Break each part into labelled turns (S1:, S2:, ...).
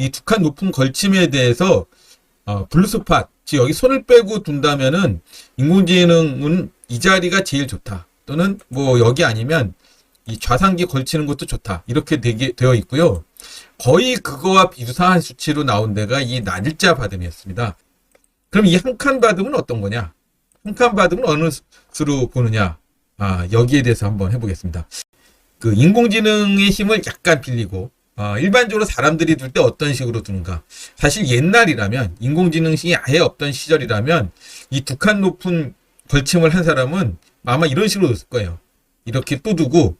S1: 이 두 칸 높은 걸침에 대해서 어, 블루스팟, 즉 여기 손을 빼고 둔다면은 인공지능은 이 자리가 제일 좋다. 또는 뭐 여기 아니면 이 좌상기 걸치는 것도 좋다. 이렇게 되게 되어 있고요. 거의 그거와 비슷한 수치로 나온 데가 이 날짜 받음이었습니다. 그럼 이 한 칸 받음은 어떤 거냐? 한 칸 받음은 어느 수로 보느냐? 아, 여기에 대해서 한번 해보겠습니다. 그 인공지능의 힘을 약간 빌리고 어, 일반적으로 사람들이 둘 때 어떤 식으로 두는가? 사실 옛날이라면 인공지능이 아예 없던 시절이라면 이 두 칸 높은 걸침을 한 사람은 아마 이런 식으로 뒀을 거예요. 이렇게 또 두고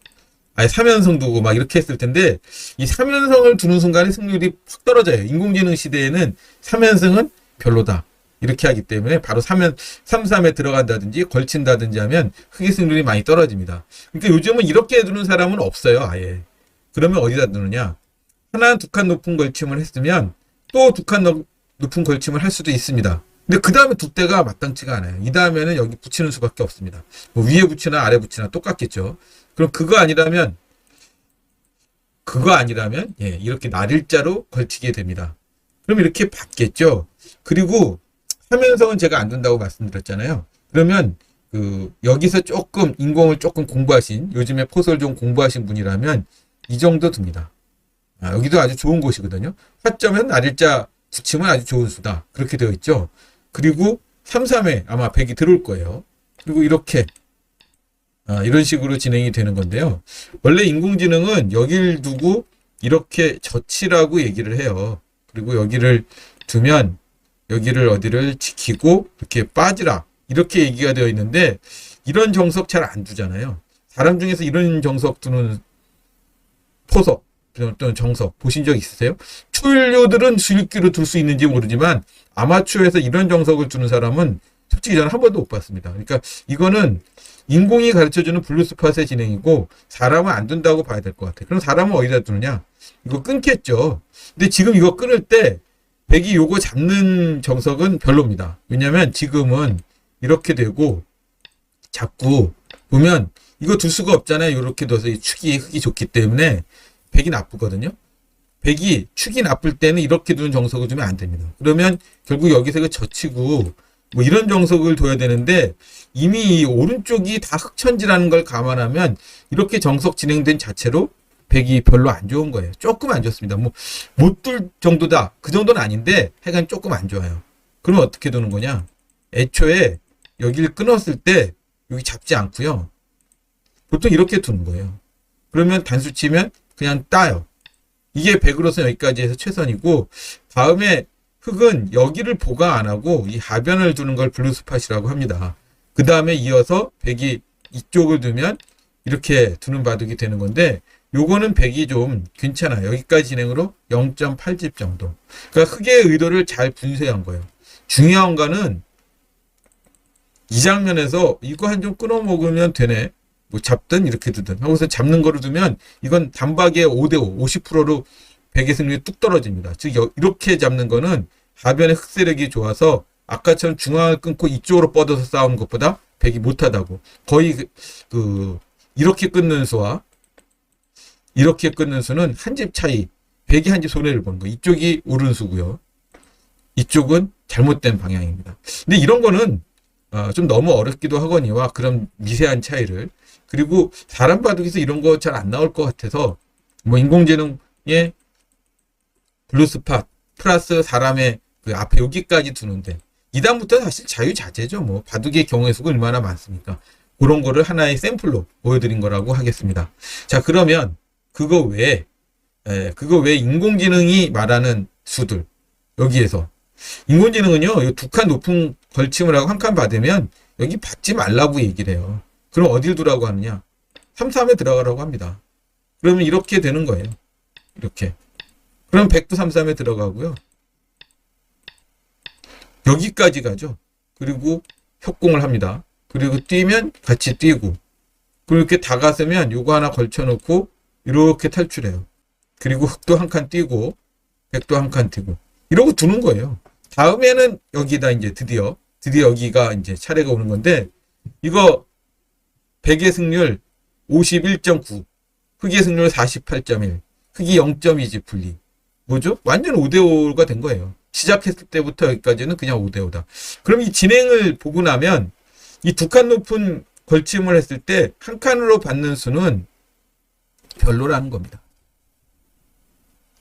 S1: 아예 삼연성 두고 막 이렇게 했을 텐데 이 삼연성을 두는 순간에 승률이 확 떨어져요. 인공지능 시대에는 삼연성은 별로다. 이렇게 하기 때문에 바로 3면, 3, 3에 들어간다든지 걸친다든지 하면 흑의 승률이 많이 떨어집니다. 그러니까 요즘은 이렇게 두는 사람은 없어요, 아예. 그러면 어디다 두느냐? 하나, 두 칸 높은 걸침을 했으면 또 두 칸 높은 걸침을 할 수도 있습니다. 근데 그 다음에 두 대가 마땅치가 않아요. 이 다음에는 여기 붙이는 수밖에 없습니다. 뭐 위에 붙이나 아래 붙이나 똑같겠죠. 그럼 그거 아니라면, 그거 아니라면, 예, 이렇게 날일자로 걸치게 됩니다. 그럼 이렇게 받겠죠. 그리고 삼연성은 제가 안 둔다고 말씀드렸잖아요. 그러면 그 여기서 조금 인공을 조금 공부하신 요즘에 포설 좀 공부하신 분이라면 이 정도 둡니다. 아, 여기도 아주 좋은 곳이거든요. 화점은 날일자 붙이면 아주 좋은 수다. 그렇게 되어 있죠. 그리고 3, 3에 아마 100이 들어올 거예요. 그리고 이렇게 아, 이런 식으로 진행이 되는 건데요. 원래 인공지능은 여기를 두고 이렇게 젖히라고 얘기를 해요. 그리고 여기를 두면 여기를 어디를 지키고 이렇게 빠지라 이렇게 얘기가 되어 있는데 이런 정석 잘 안 두잖아요. 사람 중에서 이런 정석 두는 포석 또는 정석 보신 적 있으세요? 초일료들은 수익기로 둘 수 있는지 모르지만 아마추어에서 이런 정석을 두는 사람은 솔직히 저는 한 번도 못 봤습니다. 그러니까 이거는 인공이 가르쳐주는 블루스팟의 진행이고 사람은 안 둔다고 봐야 될 것 같아요. 그럼 사람은 어디다 두느냐? 이거 끊겠죠. 근데 지금 이거 끊을 때 백이 요거 잡는 정석은 별로입니다. 왜냐면 지금은 이렇게 되고 자꾸 보면 이거 둘 수가 없잖아요. 이렇게 둬서 이 축이 흙이 좋기 때문에 백이 나쁘거든요. 백이 축이 나쁠 때는 이렇게 두는 정석을 두면 안 됩니다. 그러면 결국 여기서 그 젖히고 뭐 이런 정석을 둬야 되는데 이미 이 오른쪽이 다 흑천지라는 걸 감안하면 이렇게 정석 진행된 자체로 백이 별로 안 좋은 거예요. 조금 안 좋습니다. 뭐, 못둘 정도다. 그 정도는 아닌데, 하여간 조금 안 좋아요. 그러면 어떻게 두는 거냐? 애초에 여기를 끊었을 때, 여기 잡지 않고요. 보통 이렇게 두는 거예요. 그러면 단수 치면 그냥 따요. 이게 100으로서 여기까지 해서 최선이고, 다음에 흙은 여기를 보강 안 하고, 이 하변을 두는 걸 블루스팟이라고 합니다. 그 다음에 이어서 백이 이쪽을 두면, 이렇게 두는 바둑이 되는 건데, 요거는 100이 좀 괜찮아요. 여기까지 진행으로 0.8집 정도. 그러니까 흑의 의도를 잘 분쇄한 거예요. 중요한 거는 이 장면에서 이거 한좀 끊어 먹으면 되네. 뭐 잡든 이렇게 두든 하고서 잡는 거를 두면 이건 단박에 5대5, 50%로 100의 승률이 뚝 떨어집니다. 즉 여- 이렇게 잡는 거는 하변의 흑세력이 좋아서 아까처럼 중앙을 끊고 이쪽으로 뻗어서 싸우는 것보다 100이 못하다고. 거의 그, 그 이렇게 끊는 수와 이렇게 끊는 수는 한 집 차이. 백이 한 집 손해를 보는 거. 이쪽이 옳은 수고요. 이쪽은 잘못된 방향입니다. 근데 이런 거는 어, 좀 너무 어렵기도 하거니와 그런 미세한 차이를 그리고 사람 바둑에서 이런 거 잘 안 나올 것 같아서 뭐 인공지능의 블루스팟 플러스 사람의 그 앞에 여기까지 두는데 이다음부터 사실 자유자재죠. 뭐 바둑의 경우의 수가 얼마나 많습니까? 그런 거를 하나의 샘플로 보여드린 거라고 하겠습니다. 자 그러면 그거 외에 에, 그거 외에 인공지능이 말하는 수들 여기에서 인공지능은요 두 칸 높은 걸침을 하고 한 칸 받으면 여기 받지 말라고 얘기를 해요. 그럼 어딜 두라고 하느냐? 3, 3에 들어가라고 합니다. 그러면 이렇게 되는 거예요. 이렇게. 그럼 100도 3, 3에 들어가고요. 여기까지 가죠. 그리고 협공을 합니다. 그리고 뛰면 같이 뛰고. 그리고 이렇게 다가서면 요거 하나 걸쳐놓고 이렇게 탈출해요. 그리고 흑도 한칸 띄고 백도 한칸 띄고 이러고 두는 거예요. 다음에는 여기다 이제 드디어 드디어 여기가 이제 차례가 오는 건데 이거 백의 승률 51.9, 흑의 승률 48.1, 흑이 0.2지 분리. 뭐죠? 완전 5대5가 된 거예요. 시작했을 때부터 여기까지는 그냥 5대5다. 그럼 이 진행을 보고 나면 이 두 칸 높은 걸침을 했을 때 한 칸으로 받는 수는 별로라는 겁니다.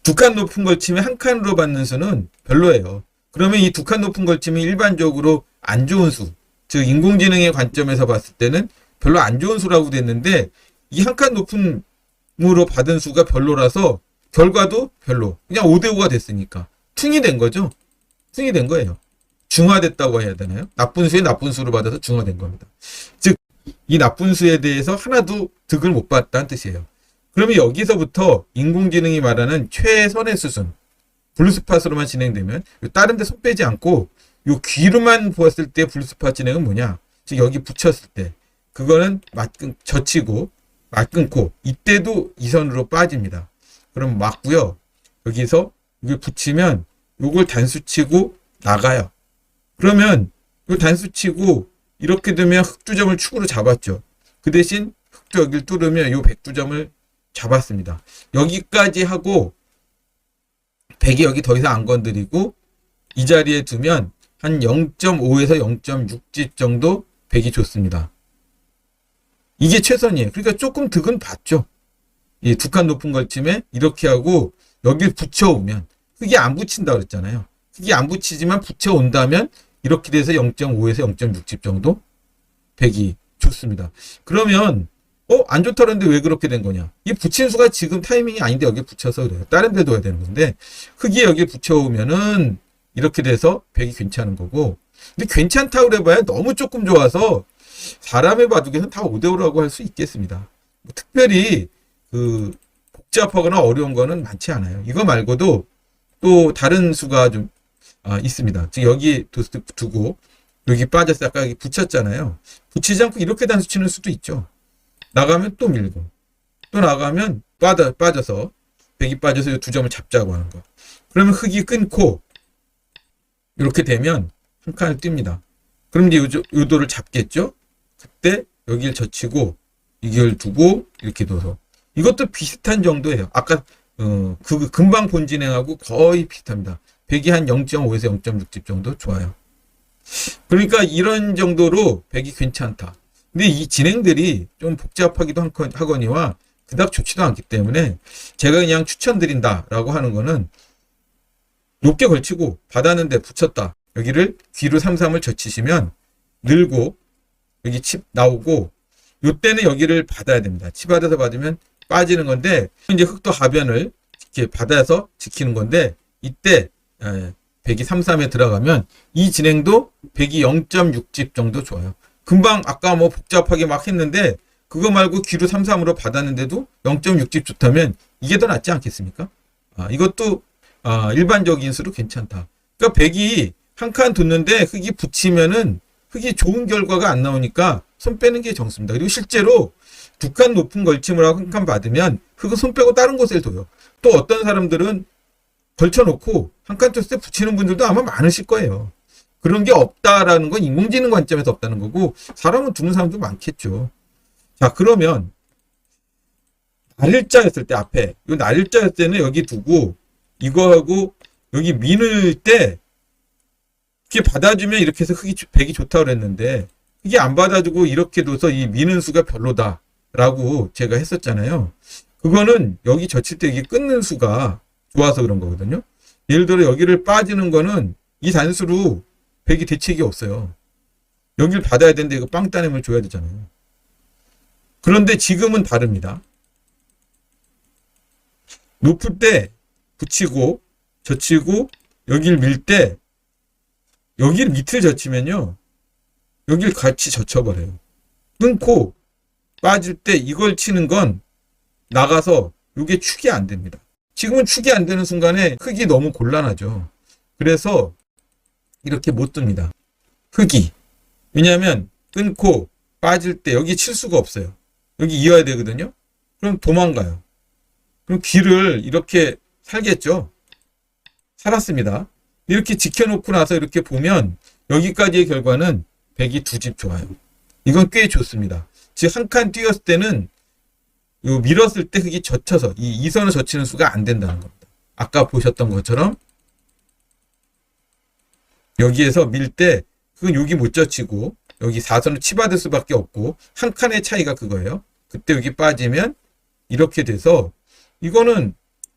S1: 두 칸 높은 걸침에 한 칸으로 받는 수는 별로예요. 그러면 이 두 칸 높은 걸침이 일반적으로 안 좋은 수, 즉 인공지능의 관점에서 봤을 때는 별로 안 좋은 수라고 됐는데 이 한 칸 높음으로 받은 수가 별로라서 결과도 별로. 그냥 5대5가 됐으니까. 퉁이 된 거죠. 퉁이 된 거예요. 중화됐다고 해야 되나요? 나쁜 수에 나쁜 수로 받아서 중화된 겁니다. 즉, 이 나쁜 수에 대해서 하나도 득을 못 봤다는 뜻이에요. 그러면 여기서부터 인공지능이 말하는 최선의 수준, 블루스팟으로만 진행되면 다른 데 손 빼지 않고 요 귀로만 보았을 때 블루스팟 진행은 뭐냐? 즉 여기 붙였을 때 그거는 맞끈 젖히고 맞 끊고 이때도 이선으로 빠집니다. 그럼 맞고요. 여기서 이걸 붙이면 요걸 단수치고 나가요. 그러면 요 단수치고 이렇게 되면 흑두점을 축으로 잡았죠. 그 대신 흑두 여기를 뚫으면 요 백두점을 잡았습니다. 여기까지 하고 백이 여기 더 이상 안 건드리고 이 자리에 두면 한 0.5에서 0.6집 정도 백이 좋습니다. 이게 최선이에요. 그러니까 조금 득은 봤죠. 이두칸 높은 걸침에 이렇게 하고 여기를 붙여오면 흙이 안 붙인다 그랬잖아요. 흙이 안 붙이지만 붙여온다면 이렇게 돼서 0.5에서 0.6집 정도 백이 좋습니다. 그러면 어? 안 좋다 그랬는데 왜 그렇게 된 거냐? 이 붙인 수가 지금 타이밍이 아닌데 여기 붙여서 그래요. 다른 데 둬야 되는 건데 흙이 여기 붙여오면은 이렇게 돼서 백이 괜찮은 거고 근데 괜찮다고 그래봐야 너무 조금 좋아서 사람의 바둑에는 다 5대5라고 할 수 있겠습니다. 뭐 특별히 그 복잡하거나 어려운 거는 많지 않아요. 이거 말고도 또 다른 수가 좀 아, 있습니다. 즉 여기 두, 두고 여기 빠져서 아까 여기 붙였잖아요. 붙이지 않고 이렇게 단수 치는 수도 있죠. 나가면 또 밀고 또 나가면 빠져, 빠져서 백이 빠져서 이 두 점을 잡자고 하는 거. 그러면 흙이 끊고 이렇게 되면 한 칸을 띱니다. 그럼 이제 요, 요도를 잡겠죠? 그때 여기를 젖히고 이걸 두고 이렇게 둬서 이것도 비슷한 정도예요. 아까 어, 그 금방 본 진행하고 거의 비슷합니다. 백이 한 0.5에서 0.6집 정도 좋아요. 그러니까 이런 정도로 백이 괜찮다. 근데 이 진행들이 좀 복잡하기도 한- 하거니와 그닥 좋지도 않기 때문에 제가 그냥 추천드린다라고 하는 거는 높게 걸치고 받았는데 붙였다. 여기를 귀로 삼삼을 젖히시면 늘고 여기 칩 나오고 요때는 여기를 받아야 됩니다. 치 받아서 받으면 빠지는 건데 이제 흑도 하변을 이렇게 받아서 지키는 건데 이때 에, 백이 33에 들어가면 이 진행도 백이 0.6집 정도 좋아요. 금방 아까 뭐 복잡하게 막 했는데 그거 말고 귀로 33으로 받았는데도 0.6집 좋다면 이게 더 낫지 않겠습니까? 아, 이것도 아, 일반적인 수로 괜찮다. 그러니까 백이 한 칸 뒀는데 흙이 붙이면은 흙이 좋은 결과가 안 나오니까 손 빼는 게 정수입니다. 그리고 실제로 두 칸 높은 걸침을 하고 한 칸 받으면 흙은 손 빼고 다른 곳에 둬요. 또 어떤 사람들은 걸쳐놓고 한 칸 뒀을 때 붙이는 분들도 아마 많으실 거예요. 그런 게 없다라는 건 인공지능 관점에서 없다는 거고 사람은 두는 사람도 많겠죠. 자 그러면 날일자였을 때 앞에 이 날일자였을 때는 여기 두고 이거하고 여기 미는 때 이렇게 받아주면 이렇게 해서 흙이 백이 좋다 그랬는데 이게 안 받아주고 이렇게 둬서 이 미는 수가 별로다 라고 제가 했었잖아요. 그거는 여기 젖힐 때 이게 끊는 수가 좋아서 그런 거거든요. 예를 들어 여기를 빠지는 거는 이 단수로 백이 대책이 없어요. 여기를 받아야 되는데 이거 빵 따내면 줘야 되잖아요. 그런데 지금은 다릅니다. 높을 때 붙이고 젖히고 여기를 밀 때 여기를 밑을 젖히면요. 여기를 같이 젖혀버려요. 끊고 빠질 때 이걸 치는 건 나가서 이게 축이 안 됩니다. 지금은 축이 안 되는 순간에 흙이 너무 곤란하죠. 그래서 이렇게 못 듭니다. 흙이. 왜냐하면 끊고 빠질 때 여기 칠 수가 없어요. 여기 이어야 되거든요. 그럼 도망가요. 그럼 귀를 이렇게 살겠죠. 살았습니다. 이렇게 지켜놓고 나서 이렇게 보면 여기까지의 결과는 백이 두 집 좋아요. 이건 꽤 좋습니다. 즉 한 칸 뛰었을 때는 요 밀었을 때 흙이 젖혀서 이 이선을 젖히는 수가 안 된다는 겁니다. 아까 보셨던 것처럼 여기에서 밀 때 그건 여기 못 젖히고 여기 사선을 치받을 수밖에 없고 한 칸의 차이가 그거예요. 그때 여기 빠지면 이렇게 돼서 이거는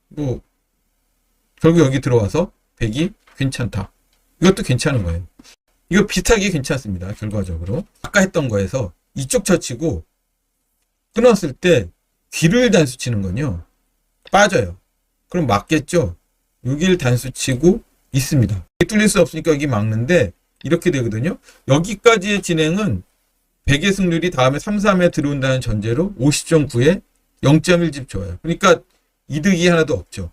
S1: 뭐 결국 여기 들어와서 100이 괜찮다. 이것도 괜찮은 거예요. 이거 비슷하게 괜찮습니다. 결과적으로. 아까 했던 거에서 이쪽 처치고 끊었을 때 귀를 단수 치는 건요. 빠져요. 그럼 맞겠죠? 여기를 단수 치고 있습니다. 뚫릴 수 없으니까 여기 막는데 이렇게 되거든요. 여기까지의 진행은 100의 승률이 다음에 3, 3에 들어온다는 전제로 50.9에 0.1집 줘요. 그러니까 이득이 하나도 없죠.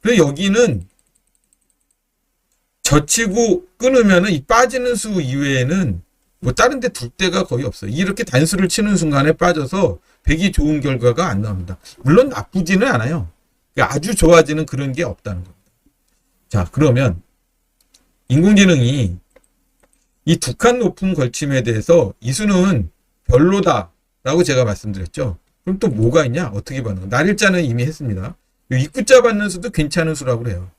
S1: 그래서 여기는 젖히고 끊으면은 이 빠지는 수 이외에는 뭐 다른 데 둘 데가 거의 없어요. 이렇게 단수를 치는 순간에 빠져서 100이 좋은 결과가 안 나옵니다. 물론 나쁘지는 않아요. 그러니까 아주 좋아지는 그런 게 없다는 겁니다. 자, 그러면 인공지능이 이 두 칸 높은 걸침에 대해서 이 수는 별로다 라고 제가 말씀드렸죠. 그럼 또 뭐가 있냐? 어떻게 받는 거? 날일자는 이미 했습니다. 이 입구자 받는 수도 괜찮은 수라고 그래요.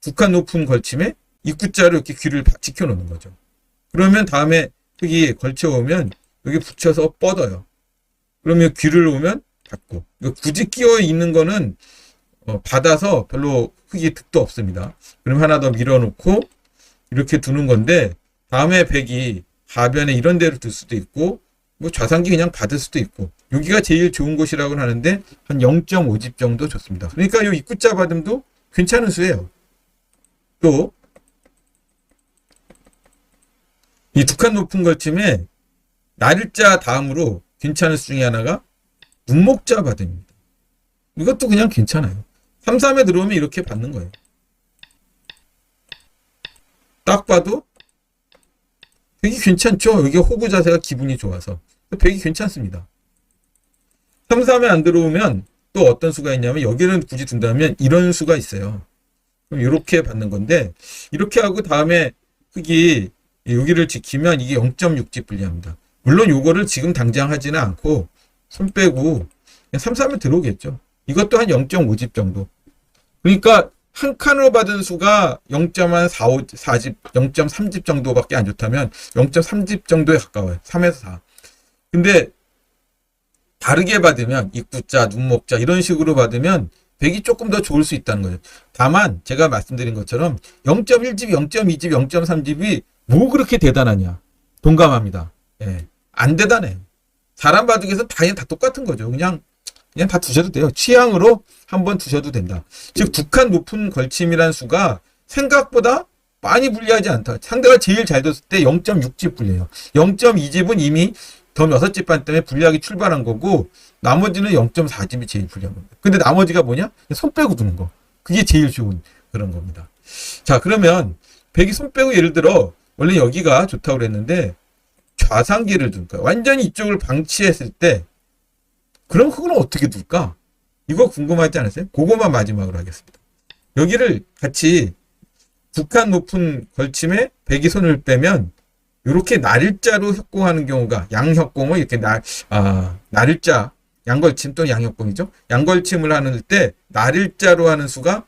S1: 두 칸 높은 걸침에 입구자로 이렇게 귀를 바- 지켜놓는 거죠. 그러면 다음에 흙이 걸쳐오면 여기 붙여서 뻗어요. 그러면 귀를 오면 닫고. 이거 굳이 끼어 있는 거는 어, 받아서 별로 흙이 득도 없습니다. 그럼 하나 더 밀어놓고 이렇게 두는 건데 다음에 백이 하변에 이런 데로 둘 수도 있고 뭐 좌상기 그냥 받을 수도 있고 여기가 제일 좋은 곳이라고 하는데 한 0.5집 정도 좋습니다. 그러니까 이 입구자 받음도 괜찮은 수예요. 또 이 두 칸 높은 걸침에 날일자 다음으로 괜찮은 수 중에 하나가 눈목자 받음입니다. 이것도 그냥 괜찮아요. 3, 3에 들어오면 이렇게 받는 거예요. 딱 봐도 백이 괜찮죠? 여기 호구 자세가 기분이 좋아서. 백이 괜찮습니다. 3, 3에 안 들어오면 또 어떤 수가 있냐면 여기는 굳이 둔다면 이런 수가 있어요. 그럼 이렇게 받는 건데 이렇게 하고 다음에 흙이 여기를 지키면 이게 0.6집 불리합니다. 물론 요거를 지금 당장 하지는 않고 손 빼고 그냥 3, 3에 들어오겠죠. 이것도 한 0.5집 정도. 그러니까 한 칸으로 받은 수가 0.45, 4집, 0.3집 정도밖에 안 좋다면 0.3집 정도에 가까워요. 3에서 4. 근데 다르게 받으면 입구자, 눈목자 이런 식으로 받으면 100이 조금 더 좋을 수 있다는 거죠. 다만 제가 말씀드린 것처럼 0.1집, 0.2집, 0.3집이 뭐 그렇게 대단하냐. 동감합니다. 예. 안 대단해. 사람 바둑에서 당연히 다 똑같은 거죠. 그냥 그냥 다 두셔도 돼요. 취향으로 한번 두셔도 된다. 즉, 두칸 높은 걸침이라는 수가 생각보다 많이 불리하지 않다. 상대가 제일 잘 뒀을 때 0.6집 불려요. 0.2집은 이미 더 6집 반 때문에 불리하게 출발한 거고, 나머지는 0.4집이 제일 불리한 겁니다. 근데 나머지가 뭐냐? 손 빼고 두는 거. 그게 제일 좋은 그런 겁니다. 자, 그러면 백이 손 빼고 예를 들어, 원래 여기가 좋다고 그랬는데, 좌상기를 둘 거야. 완전히 이쪽을 방치했을 때, 그럼 흙은 어떻게 둘까? 이거 궁금하지 않으세요? 그거만 마지막으로 하겠습니다. 여기를 같이 북한 높은 걸침에 백이 손을 빼면 이렇게 날일자로 협공하는 경우가 양협공을 이렇게 날, 아, 날일자, 양걸침 또는 양협공이죠. 양걸침을 하는 때 날일자로 하는 수가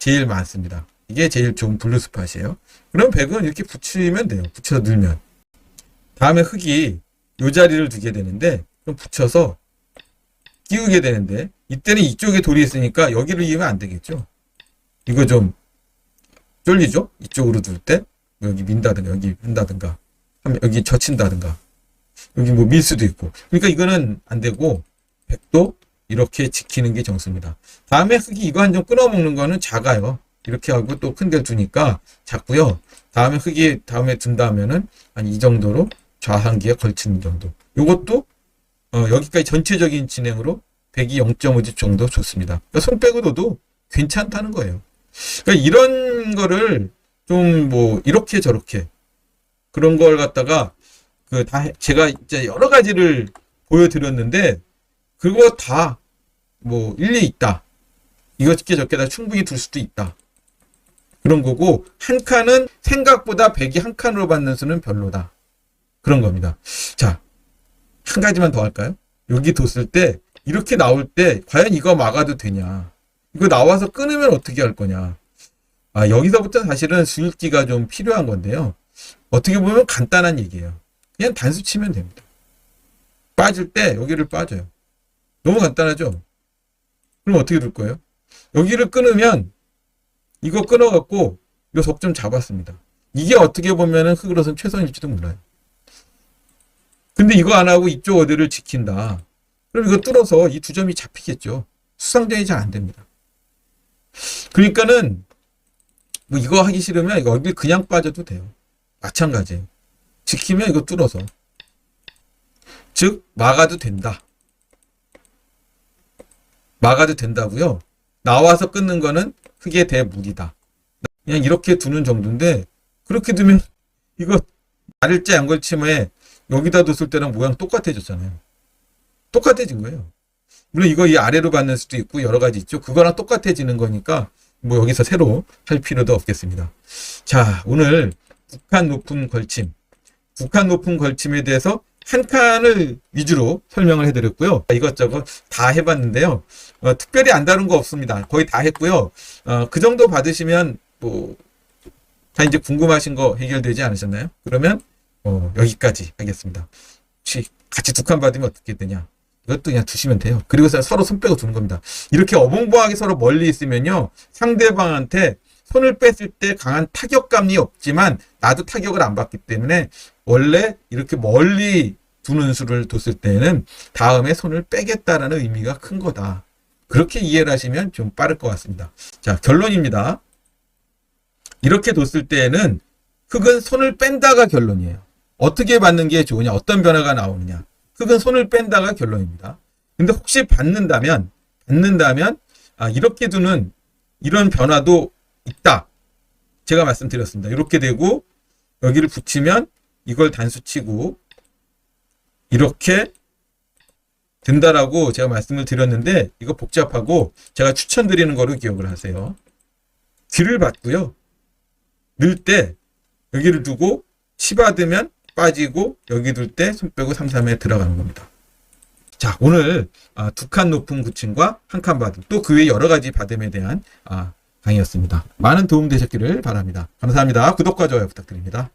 S1: 제일 많습니다. 이게 제일 좋은 블루스팟이에요. 그럼 백은 이렇게 붙이면 돼요. 붙여서 넣으면. 다음에 흙이 이 자리를 두게 되는데 그럼 붙여서 끼우게 되는데 이때는 이쪽에 돌이 있으니까 여기를 이으면 안 되겠죠. 이거 좀 쫄리죠? 이쪽으로 둘 때 여기 민다든가 여기 민다든가 여기 젖힌다든가 여기 뭐 밀 수도 있고 그러니까 이거는 안 되고 백도 이렇게 지키는 게 정수입니다. 다음에 흙이 이거 한 점 끊어 먹는 거는 작아요. 이렇게 하고 또 큰 데 두니까 작고요. 다음에 흙이 다음에 둔다면은 한 이 정도로 좌상기에 걸치는 정도. 요것도 어, 여기까지 전체적인 진행으로 100이 0.5집 정도 좋습니다. 그러니까 손 빼고 둬도 괜찮다는 거예요. 그러니까 이런 거를 좀 뭐 이렇게 저렇게 그런 걸 갖다가 그 다 제가 이제 여러 가지를 보여드렸는데 그거 다 뭐 일리 있다. 이것저게 저게 다 충분히 둘 수도 있다. 그런 거고 한 칸은 생각보다 100이 한 칸으로 받는 수는 별로다. 그런 겁니다. 자, 한 가지만 더 할까요? 여기 뒀을 때 이렇게 나올 때 과연 이거 막아도 되냐? 이거 나와서 끊으면 어떻게 할 거냐. 아, 여기서부터 사실은 수익기가 좀 필요한 건데요. 어떻게 보면 간단한 얘기예요. 그냥 단수 치면 됩니다. 빠질 때 여기를 빠져요. 너무 간단하죠? 그럼 어떻게 될 거예요? 여기를 끊으면 이거 끊어갖고 이거 속점 잡았습니다. 이게 어떻게 보면은 흑으로선 최선일지도 몰라요. 근데 이거 안 하고 이쪽 어디를 지킨다. 그럼 이거 뚫어서 이 두 점이 잡히겠죠. 수상전이 잘 안 됩니다. 그러니까는 뭐 이거 하기 싫으면 이거 여기 그냥 빠져도 돼요. 마찬가지예요. 지키면 이거 뚫어서. 즉 막아도 된다. 막아도 된다고요. 나와서 끊는 거는 흑의 대무리다. 그냥 이렇게 두는 정도인데 그렇게 두면 이거 날일자 양걸침에 여기다 뒀을 때랑 모양 똑같아졌잖아요. 똑같아진 거예요. 물론 이거 이 아래로 받는 수도 있고 여러 가지 있죠. 그거랑 똑같아지는 거니까 뭐 여기서 새로 할 필요도 없겠습니다. 자, 오늘 북한 높은 걸침, 북한 높은 걸침에 대해서 한 칸을 위주로 설명을 해드렸고요. 이것저것 다 해봤는데요. 어, 특별히 안 다른 거 없습니다. 거의 다 했고요. 어, 그 정도 받으시면 뭐 다 이제 궁금하신 거 해결되지 않으셨나요? 그러면 어, 여기까지 하겠습니다. 혹시 같이 두 칸 받으면 어떻게 되냐? 이것도 그냥 두시면 돼요. 그리고 서로 손 빼고 두는 겁니다. 이렇게 어벙벙하게 서로 멀리 있으면요. 상대방한테 손을 뺐을 때 강한 타격감이 없지만 나도 타격을 안 받기 때문에 원래 이렇게 멀리 두는 수를 뒀을 때는 다음에 손을 빼겠다라는 의미가 큰 거다. 그렇게 이해를 하시면 좀 빠를 것 같습니다. 자, 결론입니다. 이렇게 뒀을 때에는 흙은 손을 뺀다가 결론이에요. 어떻게 받는 게 좋으냐, 어떤 변화가 나오느냐. 흙은 손을 뺀다가 결론입니다. 근데 혹시 받는다면, 받는다면, 아, 이렇게 두는 이런 변화도 있다. 제가 말씀드렸습니다. 이렇게 되고, 여기를 붙이면 이걸 단수 치고, 이렇게 된다라고 제가 말씀을 드렸는데, 이거 복잡하고, 제가 추천드리는 거로 기억을 하세요. 귀를 받고요. 넣을 때, 여기를 두고, 치받으면 빠지고, 여기 둘 때 손 빼고 3, 3에 들어가는 겁니다. 자, 오늘 아, 두칸 높은 구층과 한 칸 받음, 또 그 외 여러 가지 받음에 대한 아, 강의였습니다. 많은 도움 되셨기를 바랍니다. 감사합니다. 구독과 좋아요 부탁드립니다.